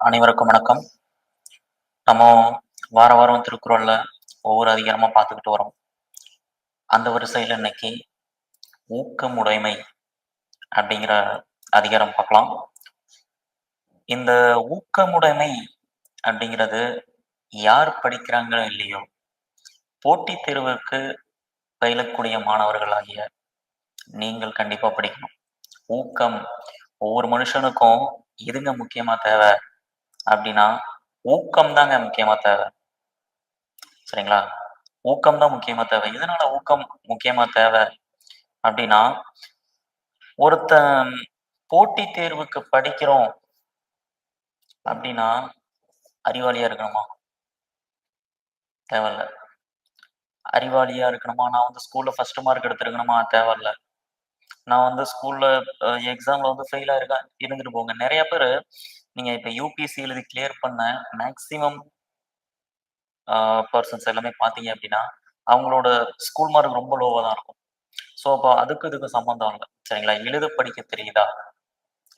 அனைவருக்கும் வணக்கம். நம்ம வார வாரம் திருக்குறள்ல ஒவ்வொரு அதிகாரமா பார்த்துக்கிட்டு வரோம். அந்த வரிசையில் இன்னைக்கு ஊக்கமுடைமை அப்படிங்கிற அதிகாரம் பார்க்கலாம். இந்த ஊக்கமுடைமை அப்படிங்கிறது யார் படிக்கிறாங்களோ இல்லையோ போட்டித் தேர்வுக்கு பயிலக்கூடிய மாணவர்களாகிய நீங்கள் கண்டிப்பா படிக்கணும். ஊக்கம் ஒவ்வொரு மனுஷனுக்கும் எதுங்க முக்கியமா தேவை? அப்படின்னா ஊக்கம் தாங்க முக்கியமா தேவை. சரிங்களா? ஊக்கம் தான் முக்கியமா தேவை. எதனால ஊக்கம் முக்கியமா தேவை? அப்படின்னா ஒருத்தன் போட்டி தேர்வுக்கு படிக்கிறோம் அப்படின்னா அறிவாளியா இருக்கணுமா? தேவையில்ல. அறிவாளியா இருக்கணுமா? நான் வந்து ஸ்கூல்ல ஃபர்ஸ்ட் மார்க் எடுத்திருக்கணுமா? தேவையில்ல. நான் வந்து ஸ்கூல்ல எக்ஸாம்ல வந்து ஃபெயிலா இருக்கா? இருந்துட்டு போங்க. நிறைய பேர் நீங்க இப்ப யூபிஎஸ்சி எழுதி கிளியர் பண்ண மேக்சிமம் பர்சன்ஸ் எல்லாமே பார்த்தீங்க அப்படின்னா அவங்களோட ஸ்கூல் மார்க் ரொம்ப லோவாக தான் இருக்கும். ஸோ அப்போ அதுக்கு இதுக்கு சம்மந்தம் இல்லை. சரிங்களா? எழுத படிக்க தெரியுதா?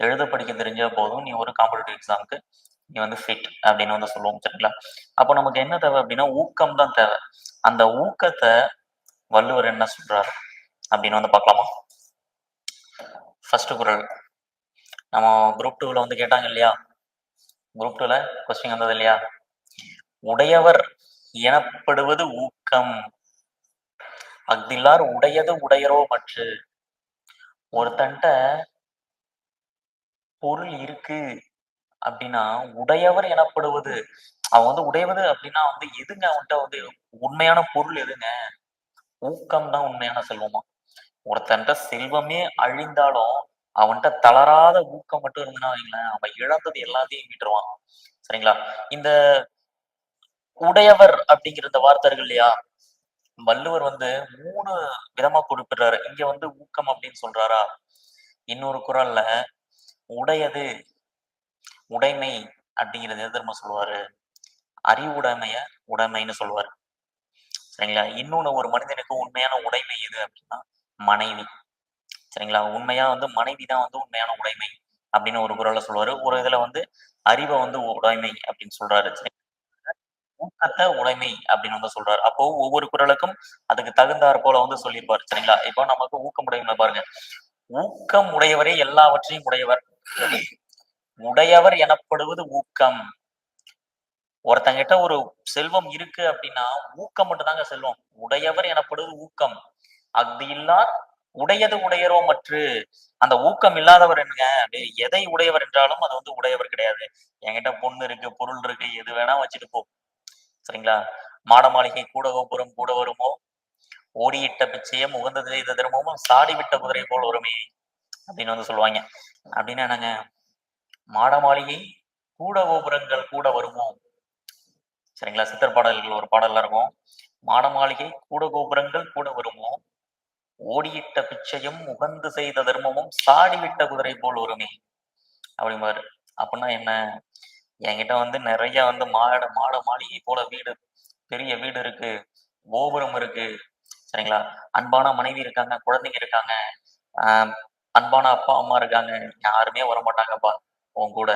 எழுத படிக்க தெரிஞ்சா போதும். நீ ஒரு காம்படிட்டிவ் எக்ஸாமுக்கு நீ வந்து ஃபிட் அப்படின்னு வந்து சொல்லுவோம். சரிங்களா? அப்போ நமக்கு என்ன தேவை அப்படின்னா ஊக்கம் தான் தேவை. அந்த ஊக்கத்தை வள்ளுவர் என்ன சொல்றாரு? அப்படின்னு வந்து பார்க்கலாமா? ஃபர்ஸ்ட் குரல். நம்ம குரூப் டூவில் வந்து கேட்டாங்க இல்லையா? குரூப் டூல கொஸ்டின் வந்தது இல்லையா? உடையவர் எனப்படுவது ஊக்கம். அஃதில்லார் உடையது உடையரோ மற்று. ஒருத்தன்ட்ட பொருள் இருக்கு அப்படின்னா உடையவர் எனப்படுவது. அவன் வந்து உடையவது அப்படின்னா வந்து எதுங்க? அவன்கிட்ட வந்து உண்மையான பொருள் எதுங்க? ஊக்கம் தான் உண்மையான செல்வமா. ஒருத்தன்ட்ட செல்வமே அழிந்தாலும் அவன்கிட்ட தளராத ஊக்கம் மட்டும் இருந்ததுன்னா வைங்களேன் அவன் இழந்தது எல்லாத்தையும் மீட்டுருவான். சரிங்களா? இந்த உடையவர் அப்படிங்கிற இந்த வார்த்தைகள் இல்லையா? வள்ளுவர் வந்து மூணு விதமா குறிப்பிடுறாரு. இங்க வந்து ஊக்கம் அப்படின்னு சொல்றாரா? இன்னொரு குரல்ல உடையது உடைமை அப்படிங்கிறது எது சொல்லுவாரு? அறிவுடைமைய உடைமைன்னு சொல்லுவாரு. சரிங்களா? இன்னொன்னு ஒரு மனிதனுக்கு உண்மையான உடைமை எது அப்படின்னா மனைவி. சரிங்களா? உண்மையா வந்து மனைவி தான் வந்து உண்மையான உடைமை அப்படின்னு ஒரு குரல்ல சொல்லுவாரு. ஒரு இதுல வந்து அறிவை வந்து உடைமை அப்படின்னு சொல்றாரு. ஊக்கத்தை உடைமை அப்படின்னு வந்து சொல்றாரு. அப்போ ஒவ்வொரு குரலுக்கும் அதுக்கு தகுந்தாற் போல வந்து சொல்லியிருப்பாரு. சரிங்களா? இப்போ நமக்கு ஊக்கம் உடைமை பாருங்க. ஊக்கம் உடையவரே எல்லாவற்றையும் உடையவர். உடையவர் எனப்படுவது ஊக்கம். ஒருத்தங்கிட்ட ஒரு செல்வம் இருக்கு அப்படின்னா ஊக்கம் மட்டும்தாங்க செல்வம். உடையவர் எனப்படுவது ஊக்கம். அது இல்லார் உடையது உடையரோ மற்று அந்த ஊக்கம் இல்லாதவர் என்னங்க? எதை உடையவர் என்றாலும் அது வந்து உடையவர் கிடையாது. என்கிட்ட பொண்ணு இருக்கு பொருள் இருக்கு எது வேணா வச்சுட்டு போ. சரிங்களா? மாட மாளிகை கூட கோபுரம் கூட வருமோ? ஓடியிட்ட பிச்சையும் உகந்தது செய்த தர்மமும் சாடி விட்ட குதிரை போல் வருமே? அப்படின்னு வந்து சொல்லுவாங்க. அப்படின்னு என்னங்க? மாட மாளிகை கூட கோபுரங்கள் கூட வருமோ? சரிங்களா? சித்தர் பாடல்கள் ஒரு பாடல்ல இருக்கும். மாட மாளிகை கூட கோபுரங்கள் கூட வருமோ? ஓடியிட்ட பிச்சையும் உகந்து செய்த தர்மமும் சாடிவிட்ட குதிரை போல் வருமே அப்படிம்பாரு. அப்படின்னா என்ன? என்கிட்ட வந்து நிறைய வந்து மாட மாட மாளிகை போல வீடு பெரிய வீடு இருக்கு கோபுரம் இருக்கு. சரிங்களா? அன்பான மனைவி இருக்காங்க குழந்தைங்க இருக்காங்க ஆஹ் அன்பான அப்பா அம்மா இருக்காங்க. யாருமே வர மாட்டாங்கப்பா உன் கூட.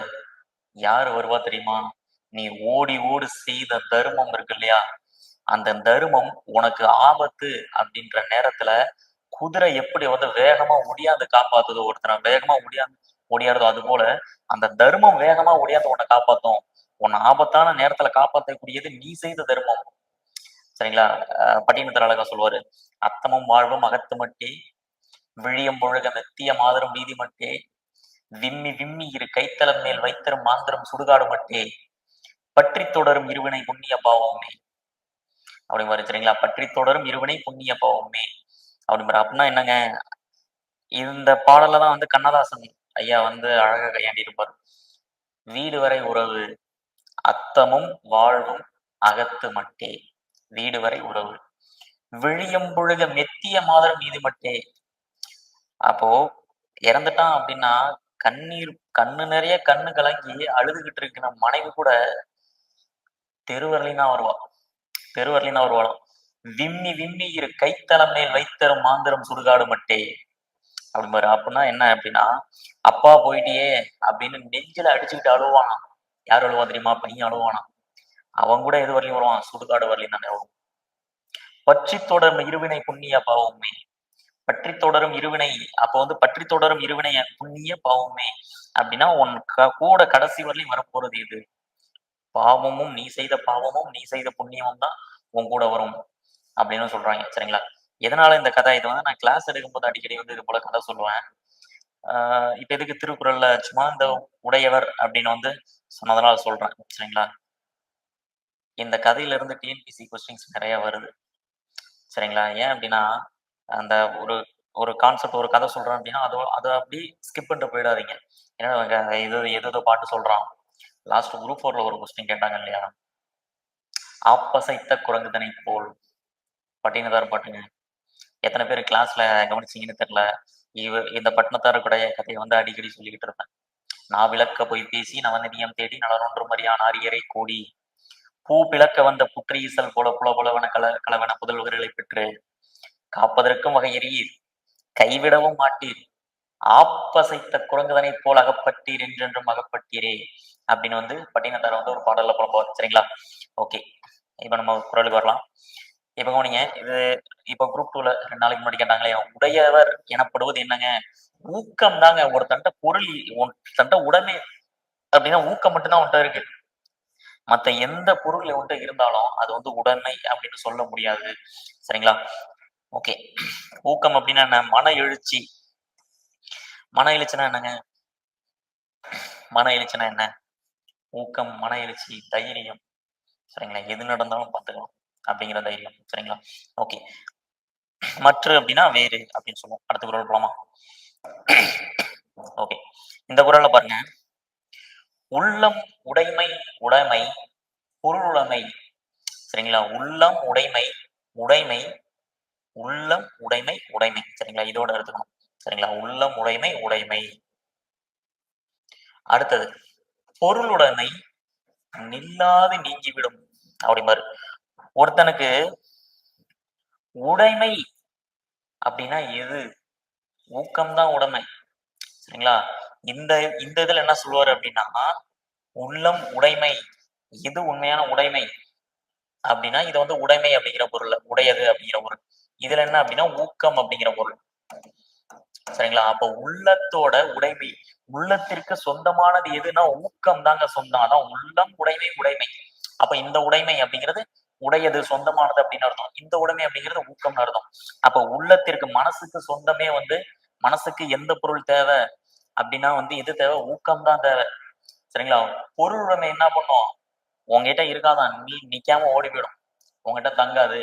யாரு வருவா தெரியுமா? நீ ஓடி ஓடி செய்த தர்மம் இருக்கு இல்லையா? அந்த தர்மம் உனக்கு ஆபத்து அப்படின்ற நேரத்துல குதிரை எப்படி வந்து வேகமா ஒடியாந்து காப்பாத்துதோ ஒருத்தனை வேகமா ஒடியாந்து ஒடியாடுதோ அது போல அந்த தர்மம் வேகமா ஒடியாந்து உன்னை காப்பாத்தும். உன்னை ஆபத்தான நேரத்துல காப்பாற்றக்கூடியது நீ செய்த தர்மம். சரிங்களா? பட்டினத்தில் அழகா சொல்லுவாரு அத்தமும் வாழ்வும் அகத்து மட்டி விழியம் பொழுக மெத்திய மாதரும் நீதி மட்டே விம்மி விம்மி இரு கைத்தலம் மேல் வைத்தரும் மாந்தரும் சுடுகாடு மட்டே பற்றி தொடரும் இருவினை புண்ணிய பாவமே. அப்படி மாதிரி சரிங்களா? பற்றி தொடரும் இருவினை புண்ணிய பாவமே. அப்படி மாதிரி அப்படின்னா என்னங்க? இந்த பாடல தான் வந்து கண்ணதாசன் ஐயா வந்து அழகா கையாண்டி இருப்பார் வீடு வரை உறவு அத்தமும் வாழ்வும் அகத்து மட்டே. வீடு வரை உறவு. விழியம் பொழுக மெத்திய மாதம் மீது மட்டே. அப்போ இறந்துட்டான் அப்படின்னா கண்ணீர் கண்ணு நிறைய கண்ணு கலங்கி அழுதுகிட்டு இருக்கிற மனைவி கூட தெருவரலினா வருவா. தெருவரலினா வருவாளாம். விம்மி விம்மி இரு கைத்தலம் மேல் வைத்தரும் மாந்தரும் சுடுகாடு மட்டே. அப்படிம்பாரு அப்படின்னா என்ன அப்படின்னா அப்பா போயிட்டியே அப்படின்னு நெஞ்சில அடிச்சுக்கிட்டு அழுவானா யார் அழுவா தெரியுமா? பையன் அழுவானா அவன் கூட எது வரலையும் வருவான். சுடுகாடு வரலையும் தானே வரும் பற்றி தொடரும் இருவினை புண்ணிய பாவமே. பற்றி தொடரும் இருவினை அப்ப வந்து பற்றி தொடரும் இருவினை புண்ணிய பாவமே. அப்படின்னா உன் கூட கடைசி வரலையும் வரப்போறது எது? பாவமும் நீ செய்த பாவமும் நீ செய்த புண்ணியமும் தான் உன் கூட வரும். அப்படின்னு சொல்றாங்க. சரிங்களா? எதனால இந்த கதை? இது வந்து நான் கிளாஸ் எடுக்கும்போது அடிக்கடி வந்து இது போல கதை சொல்லுவேன். ஆஹ் இப்ப எதுக்கு திருக்குறள்ல சும்மா இந்த உடையவர் அப்படின்னு வந்து சொன்னதனால சொல்றேன். சரிங்களா? இந்த கதையில இருந்து டிஎன்பிசி கொஸ்டின்ஸ் நிறைய வருது. சரிங்களா? ஏன் அப்படின்னா அந்த ஒரு ஒரு கான்செப்ட் ஒரு கதை சொல்றேன் அப்படின்னா அதோ அதை அப்படி ஸ்கிப் பண்ணிட்டு போயிடாதீங்க. ஏன்னா இது எது பாட்டு சொல்றான். லாஸ்ட் குரூப் ஃபோர்ல ஒரு கொஸ்டின் கேட்டாங்க இல்லையா? ஆப்பசைத்த குரங்குதனை போல் பட்டினத்தார் பாட்டுங்க. எத்தனை பேர் கிளாஸ்ல கவனிச்சீங்கன்னு தெரியல. இவ இந்த பட்டினத்தாருக்குடைய கதையை வந்து அடிக்கடி சொல்லிக்கிட்டு இருப்பேன். நான் விளக்க போய் பேசி நவநிதியம் தேடி நலனொன்று மரியான் ஆரியரை கூடி. பூ பிளக்க வந்த புற்றீசல் போல புல புலவன கல கலவன புதல்வர்களை பெற்று காப்பதற்கும் வகையறியீர் கைவிடவும் மாட்டீர். ஆப்பசைத்த குரங்குதனை போல் அகப்பட்டீர் என்றென்றும் அகப்பட்டீரே அப்படின்னு வந்து பட்டினத்தார் வந்து ஒரு பாடல்ல புலம்புவார். சரிங்களா? ஓகே இப்ப நம்ம குரலுக்கு வரலாம். இப்ப கவனிங்க இது இப்ப குரூப் டூல ரெண்டு நாளைக்கு முன்னாடி கேட்டாங்களே உடையவர் எனப்படுவது என்னங்க? ஊக்கம் தாங்க ஒரு தண்டை பொருள் தண்டை தண்ட அப்படின்னா ஊக்கம் மட்டும்தான் உன்ட்ட இருக்கு. மத்த எந்த பொருள் உன்ட்ட இருந்தாலும் அது வந்து உடமை அப்படின்னு சொல்ல முடியாது. சரிங்களா? ஓகே ஊக்கம் அப்படின்னா என்ன? மன எழுச்சி. மன எழுச்சினா என்னங்க? மன எழுச்சினா என்ன? ஊக்கம் மன எழுச்சி தைரியம். சரிங்களா? எது நடந்தாலும் பார்த்துக்கலாம். அப்படிங்கிற தைரியம். சரிங்களா? ஓகே மற்ற அப்படின்னா வேறு அப்படின்னு சொல்லுவோம். அடுத்த குரல் போலாமா? ஓகே இந்த குரல்ல பாருங்க. உள்ளம் உடைமை உடைமை பொருளுடைமை. சரிங்களா? உள்ளம் உடைமை உடைமை உள்ளம் உடைமை உடைமை. சரிங்களா? இதோட எடுத்துக்கணும். சரிங்களா? உள்ளம் உடைமை உடைமை. அடுத்தது பொருளுடைமை நில்லாது நீங்கிவிடும். அப்படிம்பாரு. ஒருத்தனுக்கு உடைமை அப்படின்னா எது? ஊக்கம்தான் உடைமை. சரிங்களா? இந்த இந்த இதுல என்ன சொல்லுவாரு அப்படின்னா உள்ளம் உடைமை. இது உண்மையான உடைமை? அப்படின்னா இது வந்து உடைமை அப்படிங்கிற பொருள் உடையது அப்படிங்கிற பொருள். இதுல என்ன அப்படின்னா ஊக்கம் அப்படிங்கிற பொருள். சரிங்களா? அப்ப உள்ளத்தோட உடைமை உள்ளத்திற்கு சொந்தமானது எதுனா ஊக்கம் தாங்க சொந்தம். அதான் உள்ளம் உடைமை உடைமை. அப்ப இந்த உடைமை அப்படிங்கிறது உடையது சொந்தமானது அப்படின்னு அர்த்தம். இந்த உடைமை அப்படிங்கிறது ஊக்கம்னு அர்த்தம். அப்ப உள்ளத்திற்கு மனசுக்கு சொந்தமே வந்து மனசுக்கு எந்த பொருள் தேவை அப்படின்னா வந்து எது தேவை? ஊக்கம் தான் தேவை. சரிங்களா? பொருள் உடைமை என்ன பண்ணும்? உங்ககிட்ட இருக்காதான். நீ நிக்காம ஓடி போயிடும் உங்ககிட்ட தங்காது.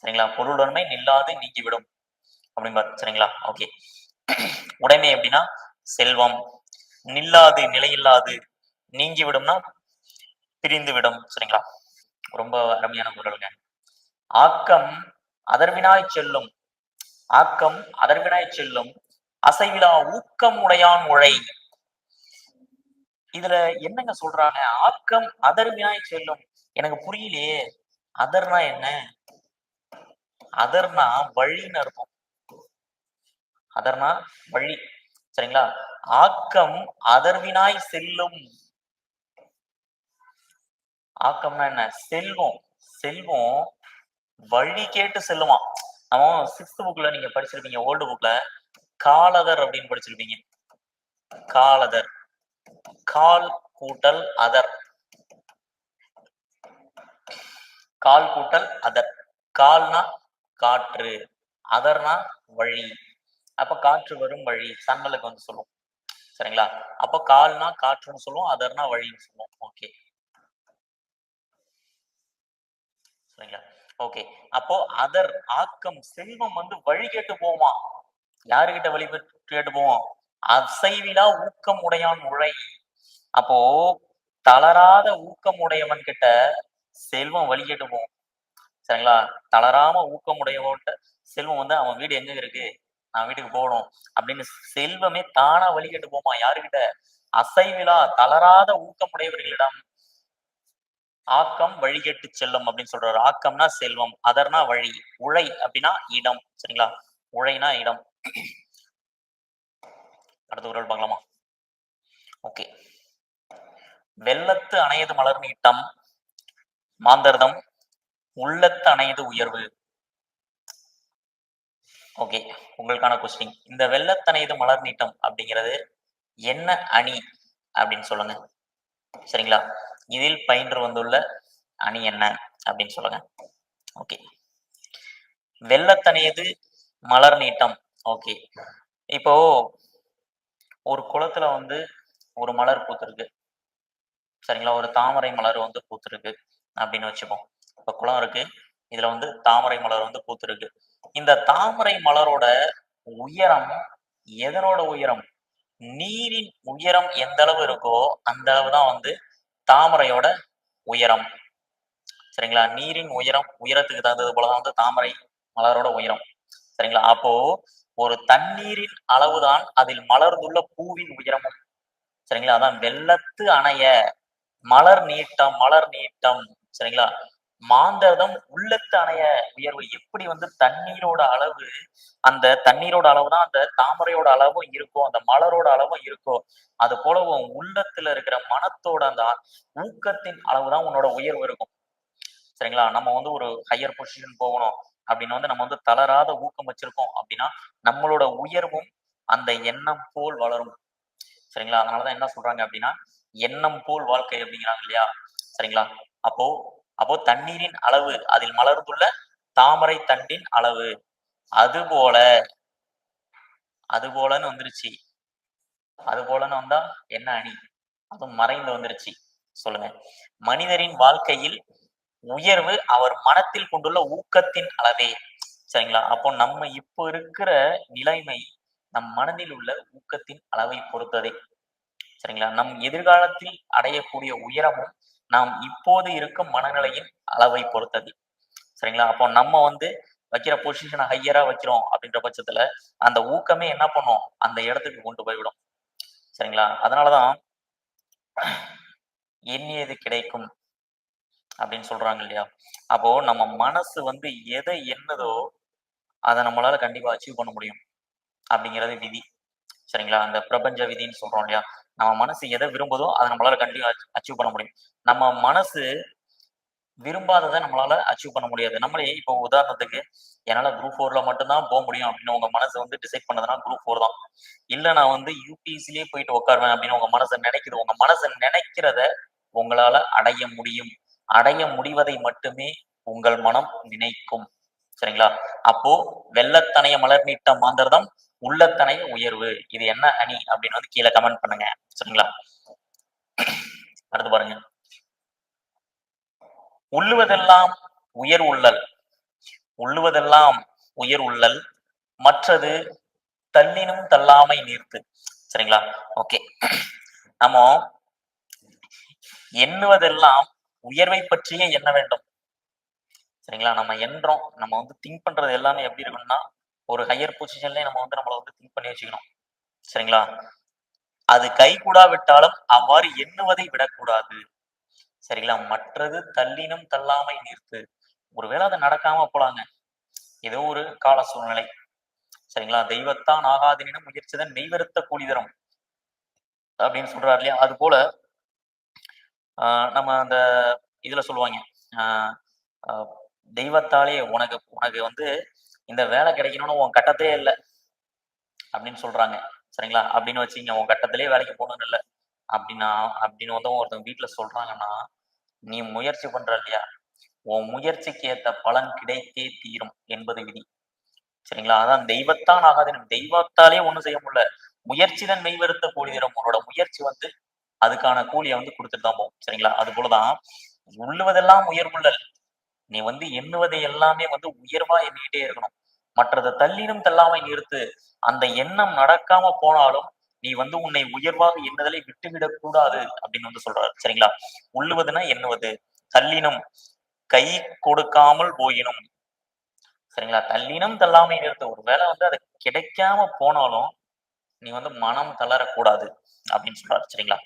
சரிங்களா? பொருள் உடைமை நில்லாது நீக்கிவிடும் அப்படிம்பாரு சரிங்களா? ஓகே உடைமை அப்படின்னா செல்வம். நில்லாது நிலையில்லாது. நீங்கி விடும்னா பிரிந்து விடும் சரிங்களா? ரொம்ப அருமையான குரலுங்க. ஆக்கம் அதர்வினாய் செல்லும். ஆக்கம் அதர்வினாய் செல்லும். அசைவிலா ஊக்கம் உடையான் உழை. இதுல என்னங்க சொல்றாங்க? ஆக்கம் அதர்வினாய் செல்லும். எனக்கு புரியலையே. அதர்னா என்ன? அதர்னா வழின்னு அர்த்தம். அதர்னா வழி. சரிங்களா? ஆக்கம் அதர்வினாய் செல்லும். ஆக்கம்னா என்ன? செல்வம். செல்வம் வழி கேட்டு செல்லுவான் அவன் சிக்ஸ்த் புக்ல நீங்க படிச்சிருப்பீங்க ஓல்டு புக்ல காலதர் அப்படின்னு படிச்சிருப்பீங்க. காலதர். கால் கூட்டல் அதர். கால் கூட்டல் அதர். கால்னா காற்று அதர்னா வழி. அப்ப காற்று வரும் வழி. சன்னலுக்கு வந்து சொல்லுவோம் சரிங்களா? அப்ப கால்னா காற்றுன்னு சொல்லுவோம் அதர்னா வழின்னு சொல்லுவோம். ஓகே சரிங்களா? ஓகே அப்போ அதர் ஆக்கம் செல்வம் வந்து வழி கேட்டு போமா? யாருகிட்ட வழி பெற்று கேட்டு போவோம்? அசைவிலா ஊக்கம் உடையான் உழை. அப்போ தளராத ஊக்கம் உடையவன் கிட்ட செல்வம் வழி கேட்டு போவோம். சரிங்களா? தளராம ஊக்கம் உடையவன்கிட்ட செல்வம் வந்து அவன் வீடு எங்க இருக்கு? நான் வீட்டுக்கு போகணும். அப்படின்னு செல்வமே தானா வழி கேட்டு போமா? யாருகிட்ட? அசைவிலா தளராத ஊக்கம் உடையவர்களிடம் ஆக்கம் வழிகட்டு செல்லும் அப்படின்னு சொல்றாரு. ஆக்கம்னா செல்வம் அதர்னா வழி உழை அப்படின்னா இடம் சரிங்களா? உழைனா இடம். அடுத்த குரல் பார்க்கலாமா? ஓகே. வெள்ளத்து அணையது மலர் நீட்டம் மாந்தர்தம் உள்ளத்து அணையது உயர்வு. ஓகே உங்களுக்கான கொஸ்டின் இந்த வெள்ளத்தனையது மலர் நீட்டம் அப்படிங்கிறது என்ன அணி அப்படின்னு சொல்லுங்க. சரிங்களா? இதில் பயின்று வந்துள்ள அணி என்ன அப்படின்னு சொல்லுங்க. ஓகே வெள்ளத்தணையது மலர் நீட்டம். ஓகே இப்போ ஒரு குளத்துல வந்து ஒரு மலர் பூத்திருக்கு. சரிங்களா? ஒரு தாமரை மலர் வந்து பூத்திருக்கு அப்படின்னு வச்சுப்போம். இப்போ குளம் இருக்கு. இதுல வந்து தாமரை மலர் வந்து பூத்திருக்கு. இந்த தாமரை மலரோட உயரம் எதனோட உயரம்? நீரின் உயரம் எந்த அளவு இருக்கோ அந்த அளவு தான் வந்து தாமரையோட உயரம். சரிங்களா? நீரின் உயரம் உயரத்துக்கு தகுந்தது போலதான் வந்து தாமரை மலரோட உயரம். சரிங்களா? அப்போ ஒரு தண்ணீரின் அளவுதான் அதில் மலர்ந்துள்ள பூவின் உயரமும். சரிங்களா? அதான் வெள்ளத்து அணைய மலர் நீட்டம் மலர் நீட்டம். சரிங்களா? மாந்தர்தம் உள்ளத்து அணைய உயர்வு. எப்படி வந்து தண்ணீரோட அளவு அந்த தண்ணீரோட அளவு தான் அந்த தாமரையோட அளவும் இருக்கும் அந்த மலரோட அளவும் இருக்கும் அது போல உன் உள்ளத்துல இருக்கிற மனத்தோட அந்த ஊக்கத்தின் அளவு தான் உன்னோட உயர்வு இருக்கும். சரிங்களா? நம்ம வந்து ஒரு ஹையர் பொசிஷன் போகணும் அப்படின்னு வந்து நம்ம வந்து தளராத ஊக்கம் வச்சிருக்கோம் அப்படின்னா நம்மளோட உயர்வும் அந்த எண்ணம் போல் வளரும். சரிங்களா? அதனாலதான் என்ன சொல்றாங்க அப்படின்னா எண்ணம் போல் வாழ்க்கை அப்படிங்கிறாங்க இல்லையா? சரிங்களா? அப்போ அப்போ தண்ணீரின் அளவு அதில் மலர்ந்துள்ள தாமரை தண்டின் அளவு. அது போல அது போலன்னு வந்துருச்சு. அது போலன்னு வந்தா என்ன அணி? அதுவும் மறைந்து வந்துருச்சு. சொல்லுங்க. மனிதரின் வாழ்க்கையில் உயர்வு அவர் மனத்தில் கொண்டுள்ள ஊக்கத்தின் அளவே. சரிங்களா? அப்போ நம்ம இப்போ இருக்கிற நிலைமை நம் மனதில் உள்ள ஊக்கத்தின் அளவை பொறுத்ததே. சரிங்களா? நம் எதிர்காலத்தில் அடையக்கூடிய உயரமும் நாம் இப்போது இருக்கும் மனநிலையின் அளவை பொறுத்தது. சரிங்களா? அப்போ நம்ம வந்து வைக்கிற பொசிஷனை ஹையரா வைக்கிறோம் அப்படின்ற பட்சத்துல அந்த ஊக்கமே என்ன பண்ணும்? அந்த இடத்துக்கு கொண்டு போய்விடும். சரிங்களா? அதனாலதான் எண்ணியது கிடைக்கும் அப்படின்னு சொல்றாங்க இல்லையா? அப்போ நம்ம மனசு வந்து எதை என்னதோ அதை நம்மளால கண்டிப்பா அச்சீவ் பண்ண முடியும் அப்படிங்கிறது விதி. சரிங்களா? அந்த பிரபஞ்ச விதின்னு சொல்றோம் இல்லையா? நம்ம மனசு எதை விரும்புதோ அதை நம்மளால கண்டிப்பாக அச்சீவ் பண்ண முடியும். நம்ம மனசு விரும்பாததை நம்மளால அச்சீவ் பண்ண முடியாது. நம்மளே இப்போ உதாரணத்துக்கு என்னால குரூப் ஃபோர்ல மட்டும்தான் போக முடியும் அப்படின்னு உங்க மனசு வந்து டிசைட் பண்ணதுன்னா குரூப் ஃபோர் தான். இல்ல நான் வந்து யூபிஎஸ்சிலேயே போயிட்டு உட்காருவேன் அப்படின்னு உங்க மனசு நினைக்குது. உங்க மனசு நினைக்கிறத உங்களால அடைய முடியும். அடைய முடிவதை மட்டுமே உங்கள் மனம் நினைக்கும். சரிங்களா? அப்போ வெள்ளத்தனைய மலர் நீட்ட மாந்தர்தம் உள்ளத்தனைய உயர்வு. இது என்ன அணி அப்படின்னு வந்து கீழே கமெண்ட் பண்ணுங்க. சரிங்களா? அடுத்து பாருங்க. உள்ளுவதெல்லாம் உயர் உள்ளல். உள்ளுவதெல்லாம் உயர் உள்ளல். மற்றது தள்ளினும் தள்ளாமை நீர்த்து. சரிங்களா? ஓகே. நம்ம எண்ணுவதெல்லாம் உயர்வை பற்றியே எண்ண வேண்டும். சரிங்களா? நம்ம எண்றோம் நம்ம வந்து திங்க் பண்றது எல்லாமே எப்படி இருக்கும்னா ஒரு ஹையர் பொசிஷன்லயே நம்ம வந்து நம்மளை வந்து திங்க் பண்ணி வச்சுக்கணும். சரிங்களா? அது கை கூடாவிட்டாலும் அவ்வாறு எண்ணுவதை விடக்கூடாது. சரிங்களா? மற்றது தள்ளினும் தள்ளாமை நிறுத்து. ஒருவேளை அது நடக்காம போலாங்க. ஏதோ ஒரு கால சூழ்நிலை. சரிங்களா? தெய்வத்தான் ஆகாதினும் முயற்சிதான் மெய்வருத்த கூலிதரும். அப்படின்னு சொல்றாரு இல்லையா? அது போல ஆஹ் நம்ம அந்த இதுல சொல்லுவாங்க. ஆஹ் தெய்வத்தாலே உனக்கு உனக்கு வந்து இந்த வேலை கிடைக்கணும்னு உன் கட்டத்தே இல்லை. அப்படின்னு சொல்றாங்க. சரிங்களா? அப்படின்னு வச்சுங்க உன் கட்டத்திலே வேலைக்கு போகணும்னு இல்லை. அப்படின்னா அப்படின்னு வந்து ஒருத்தவங்க வீட்டுல சொல்றாங்கன்னா நீ முயற்சி பண்ற இல்லையா? உன் முயற்சிக்கு ஏத்த பலன் கிடைத்தே தீரும் என்பது விதி. சரிங்களா? அதான் தெய்வத்தான் ஆகாது. தெய்வத்தாலே ஒண்ணும் செய்ய முடியல. முயற்சி தான் மெய்வருத்த கூலி தரும். உன்னோட முயற்சி வந்து அதுக்கான கூலியை வந்து கொடுத்துட்டு தான் போகும். சரிங்களா? அது போலதான் உள்ளுவதெல்லாம் உயர்வுள்ளல். நீ வந்து எண்ணுவதை எல்லாமே வந்து உயர்வா எண்ணிக்கிட்டே இருக்கணும். மற்றதை தள்ளினும் தள்ளாமை நிறுத்து. அந்த எண்ணம் நடக்காம போனாலும் நீ வந்து உன்னை உயர்வாக எண்ணுதலை விட்டுவிடக் கூடாது அப்படின்னு வந்து சொல்றாரு. சரிங்களா? உள்ளுவதுன்னா எண்ணுவது. தள்ளினும் கை கொடுக்காமல் போயினும். சரிங்களா? தள்ளினும் தள்ளாமை நிறுத்து. ஒரு வேலை வந்து அது கிடைக்காம போனாலும் நீ வந்து மனம் தளரக்கூடாது அப்படின்னு சொல்றாரு. சரிங்களா?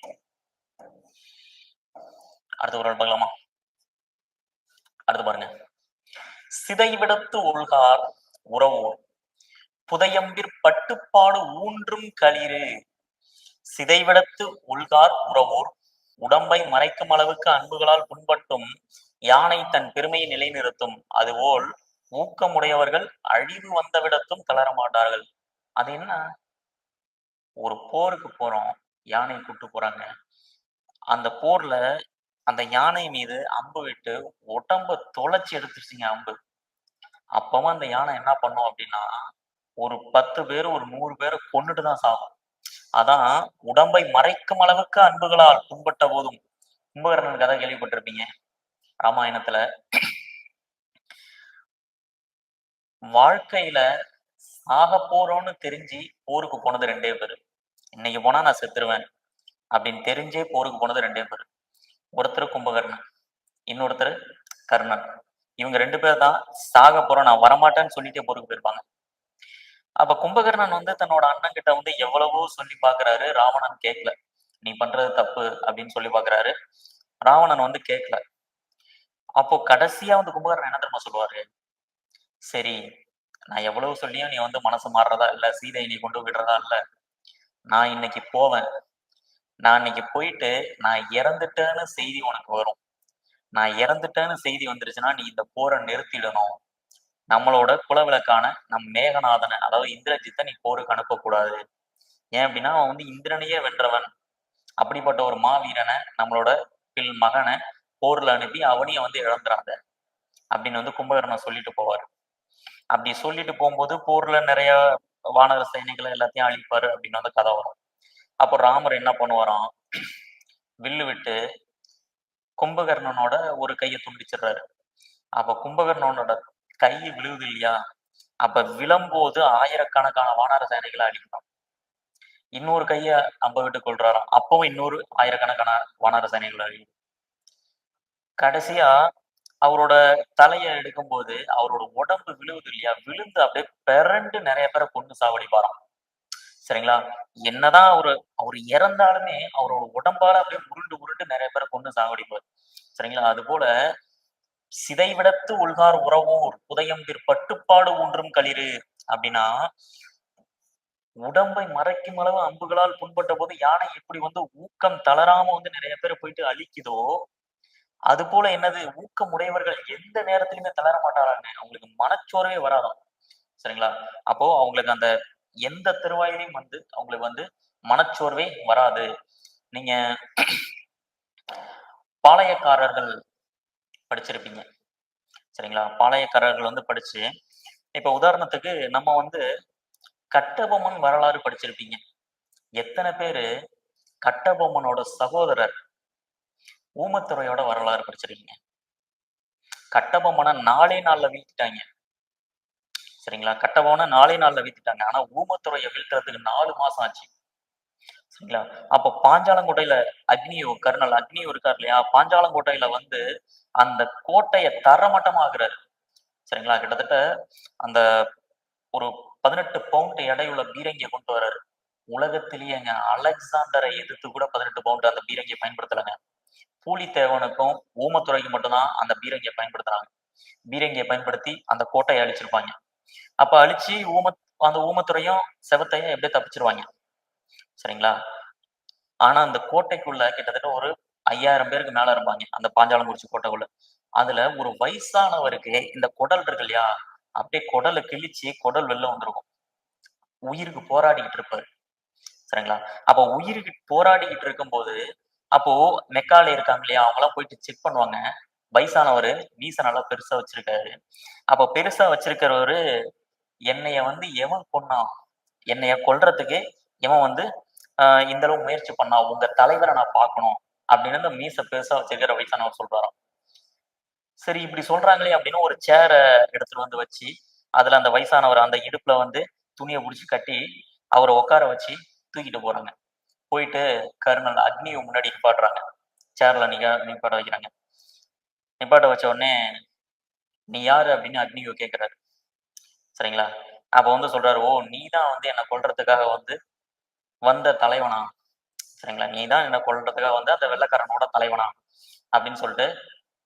அடுத்த ஒரு பார்க்கலாமா? அடுத்து பாருங்க. சிதைவிடத்து உள்கார் உறவோர் புதையம்பிற் பட்டுப்பாடு ஊன்றும் களிறு. சிதைவிடத்து உள்கார் உறவோர் உடம்பை மறைக்கும் அளவுக்கு அன்புகளால் புண்பட்டும் யானை தன் பெருமையை நிலைநிறுத்தும். அதுபோல் ஊக்கமுடையவர்கள் அழிவு வந்தவிடத்தும் தளரமாட்டார்கள் அது என்ன? ஒரு போருக்கு போறோம் யானை கூட்டு போறாங்க. அந்த போர்ல அந்த யானை மீது அம்பு விட்டு உடம்ப தொலைச்சி எடுத்துருச்சுங்க அம்பு. அப்பவும் அந்த யானை என்ன பண்ணும் அப்படின்னா ஒரு பத்து பேர் ஒரு நூறு பேரை கொண்டுட்டு தான் சாகும். அதான் உடம்பை மறைக்கும் அளவுக்கு அன்புகளால் புண்பட்ட போதும். கும்பகர்ணன் கதை கேள்விப்பட்டிருப்பீங்க. ராமாயணத்துல வாழ்க்கையில ஆக போறோம்னு தெரிஞ்சு போருக்கு போனது ரெண்டே பேரு. இன்னைக்கு போனா நான் செத்துருவேன் அப்படின்னு தெரிஞ்சே போருக்கு போனது ரெண்டே பேரு. ஒருத்தர் கும்பகர்ணன் இன்னொருத்தர் கர்ணன். இவங்க ரெண்டு பேர் தான் சாக போறோம் நான் வரமாட்டேன்னு சொல்லிட்டே போருக்கு போயிருப்பாங்க. அப்ப கும்பகர்ணன் வந்து தன்னோட அண்ணன் கிட்ட வந்து எவ்வளவோ சொல்லி பாக்குறாரு ராவணன் கேட்கல நீ பண்றது தப்பு அப்படின்னு சொல்லி பாக்குறாரு. ராவணன் வந்து கேட்கல அப்போ கடைசியா வந்து கும்பகர்ணன் என்ன தெரியுமா சொல்லுவாரு? சரி நான் எவ்வளவு சொல்லியும் நீ வந்து மனசு மாறுறதா இல்ல சீதையை நீ கொண்டு விடுறதா இல்ல. நான் இன்னைக்கு போவேன். நான் இன்னைக்கு போயிட்டு நான் இறந்துட்டேன்னு செய்தி உனக்கு வரும். நான் இறந்துட்டேன்னு செய்தி வந்துருச்சுன்னா நீ இந்த போரை நிறுத்திடணும். நம்மளோட குலவிளக்கான நம் மேகநாதனை அதாவது இந்திரஜித்தை நீ போருக்கு அனுப்பக்கூடாது. ஏன் அப்படின்னா அவன் வந்து இந்திரனையே வென்றவன். அப்படிப்பட்ட ஒரு மாவீரனை நம்மளோட பில் மகனை போர்ல அனுப்பி அவனையும் வந்து இழந்துறாங்க. அப்படின்னு வந்து கும்பகர்ணன் சொல்லிட்டு போவார். அப்படி சொல்லிட்டு போகும்போது போர்ல நிறைய வானர சைனிகளை எல்லாத்தையும் அழிப்பாரு அப்படின்னு வந்து கதை வரும். அப்போ ராமர் என்ன பண்ணுவாராம்? வில்லு விட்டு கும்பகர்ணனோட ஒரு கையை துண்டிச்சிடுறாரு. அப்ப கும்பகர்ணனோட கை விழுவுது இல்லையா? அப்ப விழும்போது ஆயிரக்கணக்கான வானர சேனைகளை அழிக்கணும். இன்னொரு கைய அம்ப விட்டு கொள்றாராம். அப்பவும் இன்னொரு ஆயிரக்கணக்கான வானர சேனைகளை அழிக்கும் கடைசியா அவரோட தலையை எடுக்கும்போது அவரோட உடம்பு விழுவுது இல்லையா? விழுந்து அப்படியே பிறண்டு நிறைய பேரை கொண்டு சாவடிப்பாராம். சரிங்களா? என்னதான் அவரு அவர் இறந்தாலுமே அவரோட உடம்பால அப்படியே உருண்டு உருண்டு நிறைய பேரை கொண்டு சாகடிப்பார் சரிங்களா? அது போல சிதைவிடத்து உள்கார் உறவோர் புதயம் பட்டுப்பாடு ஒன்றும் களிறு அப்படின்னா உடம்பை மறைக்கும் அளவு அம்புகளால் புண்பட்ட போது யானை எப்படி வந்து ஊக்கம் தளராம வந்து நிறைய பேர் போயிட்டு அழிக்குதோ அது போல என்னது? ஊக்கம் உடையவர்கள் எந்த நேரத்திலுமே தளர மாட்டாராங்க. அவங்களுக்கு மனச்சோர்வே வராதான் சரிங்களா? அப்போ அவங்களுக்கு அந்த எந்த திருவாயிலையும் வந்து அவங்களுக்கு வந்து மனச்சோர்வே வராது. நீங்க பாளையக்காரர்கள் படிச்சிருப்பீங்க. சரிங்களா? பாளையக்காரர்கள் வந்து படிச்சு இப்ப உதாரணத்துக்கு நம்ம வந்து கட்டபொம்மன் வரலாறு படிச்சிருப்பீங்க. எத்தனை பேரு கட்டபொம்மனோட சகோதரர் ஊமத்துறையோட வரலாறு படிச்சிருக்கீங்க? கட்டபொம்மனை நாலே நாள்ல வீழ்த்திட்டாங்க. சரிங்களா? கட்டபவனை நாலே நாள்ல வீழ்த்திட்டாங்க ஆனா ஊமத்துறையை வீழ்த்துறதுக்கு நாலு மாசம் ஆச்சு. சரிங்களா? அப்ப பாஞ்சாலங்கோட்டையில அக்னியோ கர்னல் அக்னியோ இருக்கார் இல்லையா? பாஞ்சாலங்கோட்டையில வந்து அந்த கோட்டையை தரமட்டமாக்குறாரு. சரிங்களா? கிட்டத்தட்ட அந்த ஒரு பதினெட்டு பவுண்ட் எடையுள்ள பீரங்கியை கொண்டு வர்றாரு. உலகத்திலேயேங்க அலெக்சாண்டரை எதிர்த்து கூட பதினெட்டு பவுண்ட் அந்த பீரங்கியை பயன்படுத்தலைங்க. பூலித்தேவனுக்கும் ஊமத்துறைக்கு மட்டும்தான் அந்த பீரங்கியை பயன்படுத்துறாங்க. பீரங்கியை பயன்படுத்தி அந்த கோட்டையை அழிச்சிருப்பாங்க. அப்ப அழிச்சு ஊம அந்த ஊமத்துறையும் செவத்தையும் எப்படியே தப்பிச்சிருவாங்க. சரிங்களா? ஆனா அந்த கோட்டைக்குள்ள கிட்டத்தட்ட ஒரு ஐயாயிரம் பேருக்கு மேல இருப்பாங்க அந்த பாஞ்சாலங்குறிச்சி கோட்டைக்குள்ள. அதுல ஒரு வயசானவருக்கு இந்த குடல் இருக்கு இல்லையா? அப்படியே குடலை கிழிச்சு குடல் வெளில வந்திருக்கும். உயிருக்கு போராடிக்கிட்டு இருப்பாரு. சரிங்களா? அப்ப உயிருக்கு போராடிக்கிட்டு இருக்கும்போது அப்போ மெக்காலே இருக்காங்க இல்லையா? அவங்களாம் போயிட்டு செக் பண்ணுவாங்க. வயசானவர் மீசை நல்லா பெருசா வச்சிருக்காரு. அப்ப பெருசா வச்சிருக்கிறவரு என்னைய வந்து எவன் கொன்னான் என்னைய கொல்றதுக்கு இவன் வந்து ஆஹ் இந்த அளவு முயற்சி பண்ணா உங்க தலைவரை நான் பார்க்கணும். அப்படின்னு இந்த மீச பெருசா வச்சிருக்கிற வயசானவர் சொல்றாராம். சரி இப்படி சொல்றாங்களே அப்படின்னு ஒரு சேரை எடுத்துட்டு வந்து வச்சு அதுல அந்த வயசானவர் அந்த இடுப்புல வந்து துணியை பிடிச்சி கட்டி அவரை உட்கார வச்சு தூக்கிட்டு போறாங்க. போயிட்டு கர்னல் அக்னியை முன்னாடி நிப்பாட்டுறாங்க. சேர்ல நீங்க நிப்பாட்ட வைக்கிறாங்க. நிப்பாட்ட வச்ச உடனே நீ யாரு? அப்படின்னு அக்னியோ கேட்கிறாரு சரிங்களா? அப்ப வந்து சொல்றாரு ஓ நீ தான் வந்து என்னை கொல்றதுக்காக வந்து வந்த தலைவனா? சரிங்களா? நீ தான் என்னை கொல்றதுக்காக வந்து அந்த வெள்ளக்காரனோட தலைவனா? அப்படின்னு சொல்லிட்டு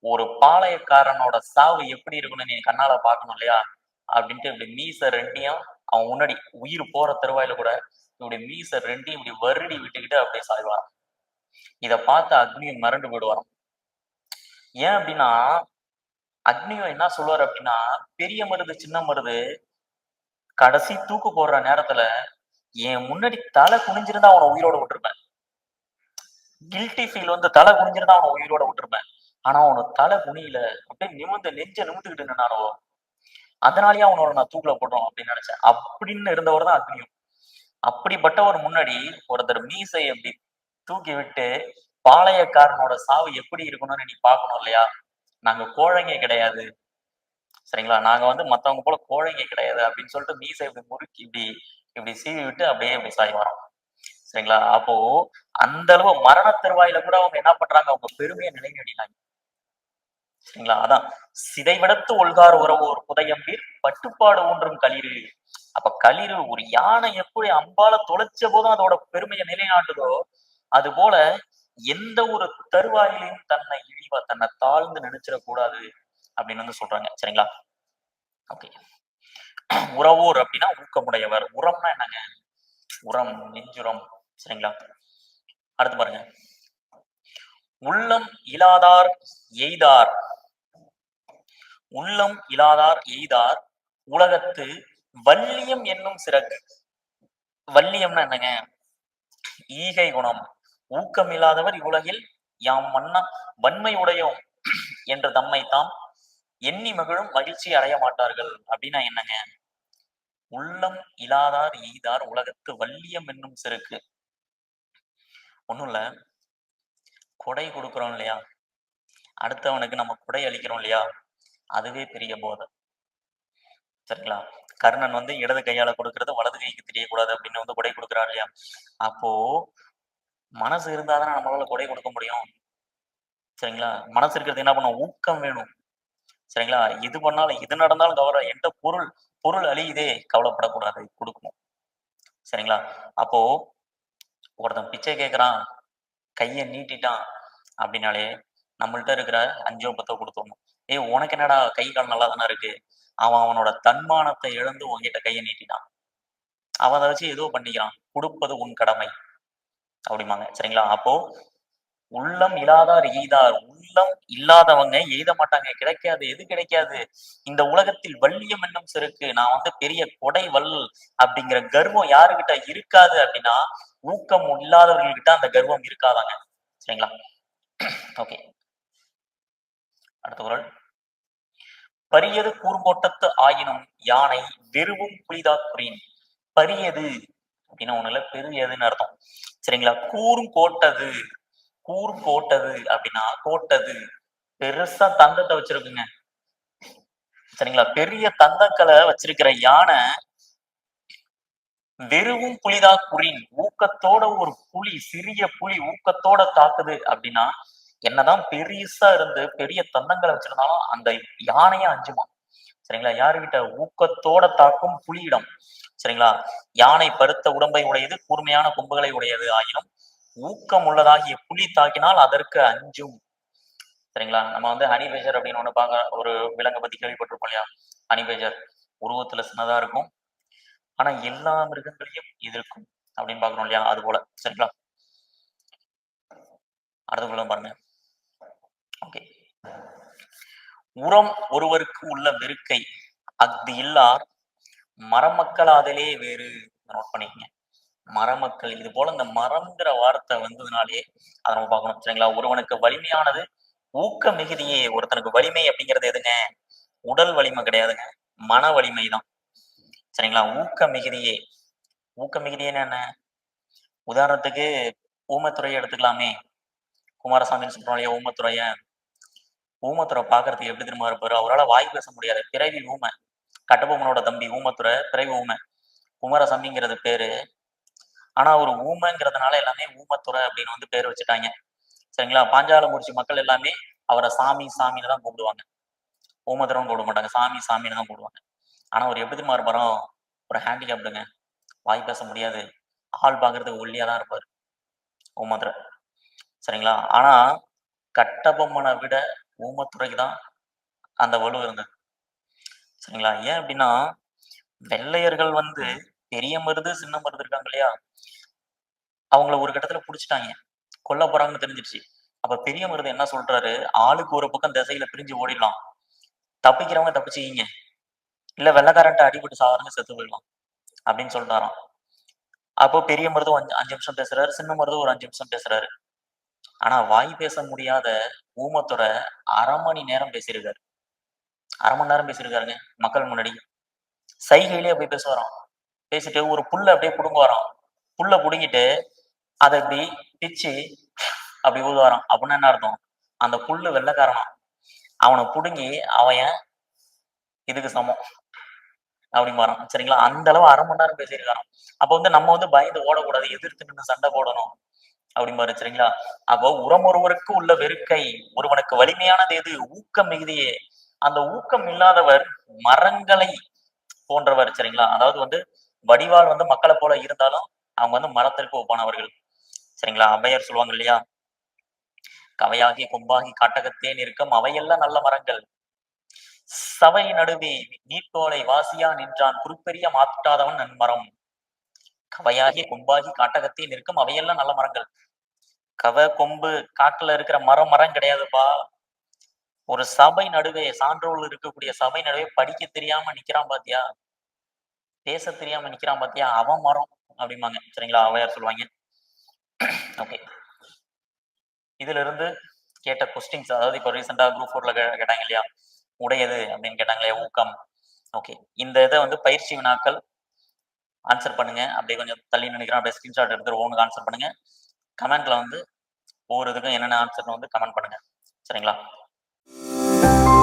ஒரு பாளையக்காரனோட சாவு எப்படி இருக்குன்னு நீ கண்ணால பாக்கணும் இல்லையா? அப்படின்ட்டு இப்படி மீச ரெண்டையும் அவன் முன்னாடி உயிர் போற தருவாயில கூட இப்படி மீச ரெண்டையும் இப்படி வருடி விட்டுக்கிட்டு அப்படியே சாய்வாராம். இதை பார்த்து அக்னியும் மறண்டு போயிடுவாராம். ஏன் அப்படின்னா அக்னியும் என்ன சொல்லுவாரு அப்படின்னா பெரிய மருது, சின்ன மருது கடைசி தூக்கு போடுற நேரத்துல, என் முன்னாடி தலை குனிஞ்சிருந்தா அவனை உயிரோட விட்டுருப்பேன். கில்ட்டி ஃபீல் வந்து தலை குனிஞ்சிருந்தா அவனை உயிரோட விட்டுருப்பேன். ஆனா அவன தலை குனியல. அப்படியே நிமிர்ந்து நெஞ்ச நிமிர்ந்துகிட்டு நின்னானோ, அதனாலயே அவனோட நான் தூக்குல போடுறோம் அப்படின்னு நினைச்சேன் அப்படின்னு இருந்தவர் தான் அக்னியும். அப்படிப்பட்டவர் முன்னாடி ஒருத்தர் மீசை அப்படி தூக்கி விட்டு, பாளையக்காரனோட சாவு எப்படி இருக்கணும்னு நீ பாக்கணும் இல்லையா? நாங்க கோழைங்க கிடையாது. சரிங்களா? நாங்க வந்து மத்தவங்க போல கோழைங்க கிடையாது அப்படின்னு சொல்லிட்டு மீசை இப்படி முறுக்கி இப்படி இப்படி சீவி விட்டு அப்படியே இப்படி சாய் வரோம் சரிங்களா? அப்போ அந்த அளவு மரண தருவாயில கூட அவங்க என்ன பண்றாங்க? அவங்க பெருமையை நிலைநாட்டினாங்க. சரிங்களா? அதான் சிதைவிடத்து ஒல்கார் ஒரு புதையம்பீர் பட்டுப்பாடு ஊன்றும் களிறு. அப்ப களிறு ஒரு யானை எப்படி அம்பால தொலைச்ச போதும் அதோட பெருமையை நிலைநாட்டுதோ, அதுபோல எந்த ஒரு தருவாயிலையும் தன்னை இழிவா, தன்னை தாழ்ந்து நினைச்சிடக்கூடாது அப்படின்னு வந்து சொல்றாங்க. சரிங்களா? ஓகே. உறவோர் அப்படின்னா ஊக்கமுடையவர். உரம்னா என்னங்க? உரம், நெஞ்சுரம். சரிங்களா? அடுத்து பாருங்க. உள்ளம் இலாதார் எய்தார். உள்ளம் இலாதார் எய்தார் உலகத்து வல்லியம் என்னும் சிறகு. வல்லியம்னா என்னங்க? ஈகை குணம். ஊக்கம் இல்லாதவர் இவ்வுலகில் யாம் மன்னா வன்மை உடையோம் என்று தம்மை தாம் எண்ணி மகிழும் மகிழ்ச்சி அடைய மாட்டார்கள். அப்படின்னா என்னங்க? உள்ளம் இல்லாதார் எய்தார் உலகத்து வல்லியம் என்னும் செருக்கு. ஒண்ணும் இல்ல. கொடை கொடுக்குறோம் இல்லையா? அடுத்தவனுக்கு நம்ம கொடை அளிக்கிறோம் இல்லையா? அதுவே பெரிய போதை. சரிங்களா? கர்ணன் வந்து இடது கையால கொடுக்கறது வலது கைக்கு தெரியக்கூடாது அப்படின்னு வந்து கொடை குடுக்குறாரு இல்லையா? அப்போ மனசு இருந்தா தானே நம்மளால கொடை கொடுக்க முடியும். சரிங்களா? மனசு இருக்கிறது என்ன பண்ணும்? ஊக்கம் வேணும். சரிங்களா? எது பண்ணாலும் இது நடந்தாலும் கவலை எந்த பொருள் பொருள் அழியுதே கவலைப்படக்கூடாது. கொடுக்கணும் சரிங்களா? அப்போ ஒருத்தன் பிச்சை கேட்கறான், கையை நீட்டிட்டான் அப்படின்னாலே, நம்மள்ட்ட இருக்கிற அஞ்சோ பத்தோ கொடுத்துடணும் ஏய் உனக்கு என்னடா கை, கால் நல்லா தானே இருக்கு. அவன் அவனோட தன்மானத்தை இழந்து உன்கிட்ட கையை நீட்டிட்டான். அவன் அதை வச்சு ஏதோ பண்ணிக்கிறான். கொடுப்பது உன் கடமை. அப்படிம்பாங்க. சரிங்களா? அப்போ உள்ளம் இல்லாதார் எய்தார். உள்ளம் இல்லாதவங்க எய்த மாட்டாங்க. கிடைக்காது. எது கிடைக்காது? இந்த உலகத்தில் வள்ளியம் என்னும் செருக்கு. நான் வந்து பெரிய கொடை வல் அப்படிங்கிற கர்வம் யாருகிட்ட இருக்காது அப்படின்னா, ஊக்கம் இல்லாதவர்கள்கிட்ட அந்த கர்வம் இருக்காதாங்க. சரிங்களா? ஓகே. அடுத்த குரல் பரியது கூர்கோட்டத்து ஆயினும் யானை வெறுவும் புலிதா குறின். பரியது அப்படின்னா ஒண்ணுல பெரு எதுன்னு அர்த்தம். சரிங்களா? கூறும் கோட்டது கூறும் கோட்டது அப்படின்னா கோட்டது பெருசா தந்தத்தை வச்சிருக்குங்க. சரிங்களா? பெரிய தந்தக்களை வச்சிருக்கிற யானை வெறுவும் புலிதா குறின். ஊக்கத்தோட ஒரு புலி, சிறிய புலி ஊக்கத்தோட தாக்குது அப்படின்னா, என்னதான் பெருசா இருந்து பெரிய தந்தங்களை வச்சிருந்தாலும் அந்த யானையை அஞ்சுமா சரிங்களா? யாருகிட்ட? ஊக்கத்தோட தாக்கும் புலியிடம். சரிங்களா? யானை பருத்த உடம்பை உடையது, கூர்மையான கொம்புகளை உடையது ஆயினும், ஊக்கம் உள்ளதாகிய புலி தாக்கினால் அதற்கு அஞ்சும். சரிங்களா? நம்ம வந்து ஹனி பேஜர் அப்படின்னு ஒண்ணு பாக்க ஒரு விலங்கை பத்தி கேள்விப்பட்டிருப்போம் இல்லையா? ஹனி பேஜர் உருவத்துல சின்னதா இருக்கும். ஆனா எல்லா மிருகங்களையும் எதிர்க்கும் அப்படின்னு பாக்குறோம் இல்லையா? அது போல. சரிங்களா? அடுத்த பாருங்க. ஓகே. உரம் ஒருவருக்கு உள்ள வெறுக்கை அஃது இல்லார் மரமக்களாதலே வேறு. நோட் பண்ணிக்கங்க. மரமக்கள் இது போல இந்த மரம்ங்கிற வார்த்தை வந்ததுனாலே அதை நம்ம பார்க்கணும். சரிங்களா? ஒருவனுக்கு வலிமையானது ஊக்க மிகுதியே. ஒருத்தனுக்கு வலிமை அப்படிங்கிறது எதுங்க? உடல் வலிமை கிடையாதுங்க. மன வலிமை தான். சரிங்களா? ஊக்க மிகுதியே. ஊக்க மிகுதின்னா என்ன? உதாரணத்துக்கு ஊமத்துறையை எடுத்துக்கலாமே. குமாரசாமின்னு சொல்றோம் இல்லையா? ஊமத்துறை பாக்குறதுக்கு எப்படி திரும்ப இருப்பாரு? அவரால வாய் பேச முடியாது. பிறவி ஊமை. கட்டபொம்மனோட தம்பி ஊமத்துறை பிறவி ஊமை. குமாரசாமிங்கிறது பேரு. ஆனா ஒரு ஊமைங்கிறதுனால எல்லாமே ஊமத்துறை அப்படின்னு வந்து பேர் வச்சுட்டாங்க. சரிங்களா? பாஞ்சாலங்குறிச்சி மக்கள் எல்லாமே அவரை சாமி, சாமின்னு தான் கூப்பிடுவாங்க. ஊமத்துறவும் கூப்பிட மாட்டாங்க. சாமி, சாமின்னு தான் கூப்பிடுவாங்க. ஆனா அவர் எப்படி தெரியுமா ஒரு ஹேண்டிகேப்டுங்க. வாய் பேச முடியாது. ஆள் பார்க்கறதுக்கு ஒல்லியா தான் இருப்பாரு. ஊமத்துறை சரிங்களா? ஆனா கட்டபொம்மனை விட ஊமத்துறைக்கு தான் அந்த வலு இருந்தது. சரிங்களா? ஏன் அப்படின்னா, வெள்ளையர்கள் வந்து பெரிய மருது, சின்ன மருது இருக்காங்க இல்லையா? அவங்கள ஒரு கட்டத்துல புடிச்சிட்டாங்க. கொல்ல போறாங்கன்னு தெரிஞ்சிருச்சு. அப்ப பெரிய மருது என்ன சொல்றாரு? ஆளுக்கு ஒரு பக்கம் திசையில பிரிஞ்சு ஓடிடலாம். தப்பிக்கிறவங்க தப்பிச்சுக்கிங்க. இல்ல வெள்ளக்காரன்ட்ட அடிபட்டு சாதாரண செத்து போயிடலாம். அப்படின்னு சொல்றாராம். அப்போ பெரிய மருது அஞ்சு அஞ்சு நிமிஷம் பேசுறாரு. சின்ன மருது ஒரு அஞ்சு நிமிஷம் பேசுறாரு. ஆனா வாய் பேச முடியாத ஊமத்துறை அரை மணி நேரம் பேசியிருக்காரு. அரை மணி நேரம் பேசியிருக்காருங்க மக்கள் முன்னாடி. சைகையிலே அப்படியே பேசுவாராம் பேசிட்டு ஒரு புல்ல அப்படியே புடுங்குவாராம் புல்ல புடுங்கிட்டு அதை இப்படி பிச்சு அப்படி ஊதுவாராம் அப்படின்னா என்ன அர்த்தம்? அந்த புல்லு வெள்ளக்காரனா அவனை புடுங்கி அவன் இதுக்கு சமம் அப்படிமாறான் சரிங்களா? அந்த அளவு அரை மணி நேரம் பேசியிருக்காராம். அப்ப வந்து நம்ம வந்து பயந்து ஓடக்கூடாது. எதிர்த்து நின்று சண்டை போடணும் அப்படிம்பாரு சரிங்களா? அப்போ உரம் ஒருவருக்கு உள்ள வெறுக்கை ஒருவனுக்கு வலிமையானது எது? ஊக்கம் மிகுதியே. அந்த ஊக்கம் இல்லாதவர் மரங்களை போன்றவர் சரிங்களா? அதாவது வந்து வடிவால் வந்து மக்களை போல இருந்தாலும் அவங்க வந்து மரத்திற்கு ஒப்பானவர்கள் சரிங்களா? அவையர் சொல்லுவாங்க இல்லையா? கவையாகி கொம்பாகி காட்டகத்தேன் இருக்கும் அவையெல்லாம் நல்ல மரங்கள். சவை நடுவே நீட்டோலை வாசியா நின்றான் குறிப்பெரிய மாத்திட்டாதவன் நன்மரம். கவையாகி கொம்பாகி காட்டகத்தே நிற்கும் அவையெல்லாம் நல்ல மரங்கள். கவ கொம்பு காட்டுல இருக்கிற மரம் மரம் கிடையாதுப்பா. ஒரு சபை நடுவே சான்றோர்கள் இருக்கக்கூடிய சபை நடுவே படிக்க தெரியாம நிக்கிறான் பாத்தியா? பேச தெரியாம நிக்கிறான் பாத்தியா? அவன் மரம் அப்படிம்பாங்க. சரிங்களா? அவையார் சொல்லுவாங்க. ஓகே இதுல இருந்து கேட்ட கொஸ்டின்ஸ் அதாவது இப்போ ரீசெண்டா குரூப் ஃபோர்ல கேட்டாங்க இல்லையா? உடையது அப்படின்னு கேட்டாங்க இல்லையா ஊக்கம். ஓகே இந்த இதை வந்து பயிற்சி வினாக்கள் ஆன்சர் பண்ணுங்க. அப்படியே கொஞ்சம் தள்ளி நினைக்கிறோம் அப்படியே ஸ்கிரீன்ஷாட் எடுத்து ஒவ்வொன்றுக்கு ஆன்சர் பண்ணுங்க. கமெண்ட்ல வந்து ஒவ்வொரு இதுக்கும் என்னென்ன ஆன்சர்னு வந்து கமெண்ட் பண்ணுங்க. சரிங்களா? Oh